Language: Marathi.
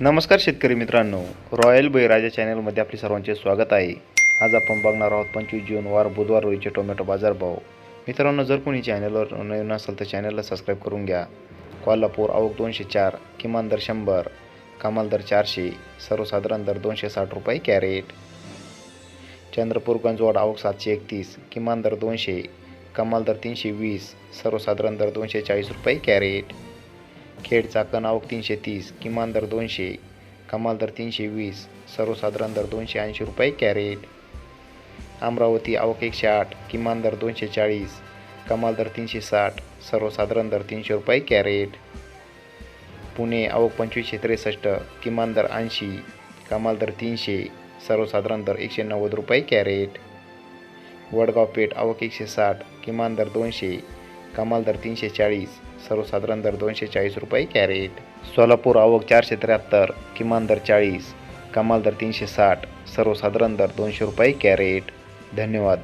नमस्कार शेतकरी मित्रांनो. रॉयल बळीराजा चॅनलमध्ये आपले सर्वांचे स्वागत आहे. आज आपण बघणार आहोत पंचवीस जून वार बुधवार रोजीचे टोमॅटो बाजारभाव मित्रांनो जर कोणी चॅनलवर नवीन असेल तर चॅनलला सबस्क्राईब करून घ्या. कोल्हापूर आवक दोनशे चार किमान दर शंभर कमाल दर चारशे सर्वसाधारण दर दोनशे साठ रुपये कॅरेट. चंद्रपूर गंजवाड आवक सातशे एकतीस किमान दर दोनशे कमाल दर तीनशे वीस सर्वसाधारण दर दोनशे चाळीस रुपये कॅरेट. खेड चाकण आवक तीनशे तीस किमान दर दोनशे कमाल दर तीनशे वीस सर्वसाधारण दर दोनशे ऐंशी रुपये कॅरेट. अमरावती आवक एकशे आठ किमान दर दोनशे चाळीस कमाल दर तीनशे साठ सर्वसाधारण दर तीनशे रुपये कॅरेट. पुणे आवक पंचवीसशे त्रेसष्ट किमान दर ऐंशी कमाल दर तीनशे सर्वसाधारण दर एकशे नव्वद रुपये कॅरेट. वडगाव पेठ आवक एकशे साठ किमान दर दोनशे कमाल दर तीनशे चाळीस सर्वसाधारण दर दोनशे चाळीस रुपये कॅरेट. सोलापूर आवक चारशे त्र्याहत्तर किमान दर चाळीस कमाल दर तीनशे साठ सर्वसाधारण दर दोनशे रुपये कॅरेट. धन्यवाद.